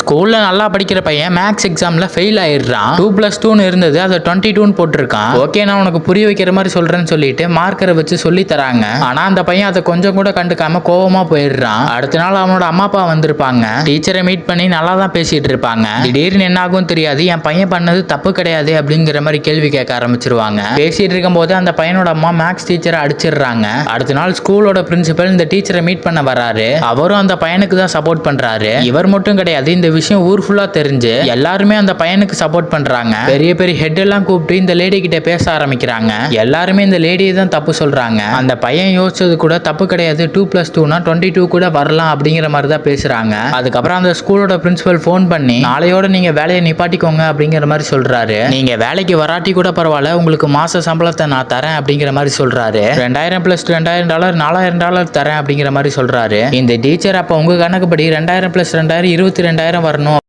ஸ்கூலில் நல்லா படிக்கிற பையன் மேக்ஸ் எக்ஸாமில் ஃபெயில் ஆயிடுறான். டூ ப்ளஸ் டூன்னு இருந்தது அதை டுவெண்ட்டி டூன்னு போட்டிருக்கான். ஓகே நான் உனக்கு புரிய வைக்கிற மாதிரி சொல்கிறேன்னு சொல்லிட்டு மார்க்கரை வச்சு சொல்லி தராங்க. ஆனால் அந்த பையன் அதை கொஞ்சம் கூட கண்டுக்காம கோவமாக போயிடுறான். அடுத்த நாள் அவனோட அம்மா அப்பா வந்திருப்பாங்க. டீச்சரை மீட் பண்ணி நல்லா தான் பேசிட்டு இருப்பாங்க. திடீர்னு என்ன ஆகும் தெரியாது என் பையன் பண்ணது தப்பு கிடையாது அப்படிங்கிற மாதிரி கேள்வி கேட்க ஆரம்பிச்சிருவாங்க. பேசிட்டு இருக்கும்போது அந்த பையனோட அம்மா மேக்ஸ் டீச்சரை அடிச்சிடுறாங்க. அடுத்த நாள் ஸ்கூலோட பிரின்சிபல் இந்த டீச்சரை மீட் பண்ண வராரு. அவரும் அந்த பையனுக்கு தான் சப்போர்ட் பண்றாரு. இவர் மட்டும் கிடையாது இந்த விஷயம் ஊர் ஃபுல்லா தெரிஞ்சு எல்லாருமே அந்த பையனுக்கு சப்போர்ட் பண்றாங்க. பெரிய பெரிய ஹெட் எல்லாம் கூப்பிட்டு இந்த லேடி கிட்ட பேச ஆரம்பிக்கிறாங்க. எல்லாருமே இந்த லேடியை தான் தப்பு சொல்றாங்க. அந்த பையன் யோசிச்சது கூட தப்பு கிடையாது. டூ பிளஸ் டூனா டுவெண்ட்டி டூ கூட வரலாம் அப்படிங்கிற மாதிரி தான் பேசுறாங்க. அதுக்கப்புறம் அந்த ஸ்கூலோட பிரின்சிபல் ஃபோன் பண்ணி நாளையோட நீங்க வேலையை நிப்பாட்டிக்கோங்க அப்படிங்கிற மாதிரி சொல்றாரு. நீங்க வேலைக்கு வராட்டி கூட பரவாயில்ல. உங்களுக்கு மாச சம்பளத்தை நான் தரேன் அப்படிங்கிற மாதிரி சொல்றாரு. ரெண்டாயிரம் பிளஸ் ரெண்டாயிரம் டாலர் நாலாயிரம் டாலர் தரேன் அப்படிங்கிற மாதிரி சொல்றாரு. இந்த டீச்சர் அப்ப உங்க கணக்குப்படி ரெண்டாயிரம் பிளஸ் ரெண்டாயிரம் இருபத்தி ரெண்டாயிரம் வரணும்.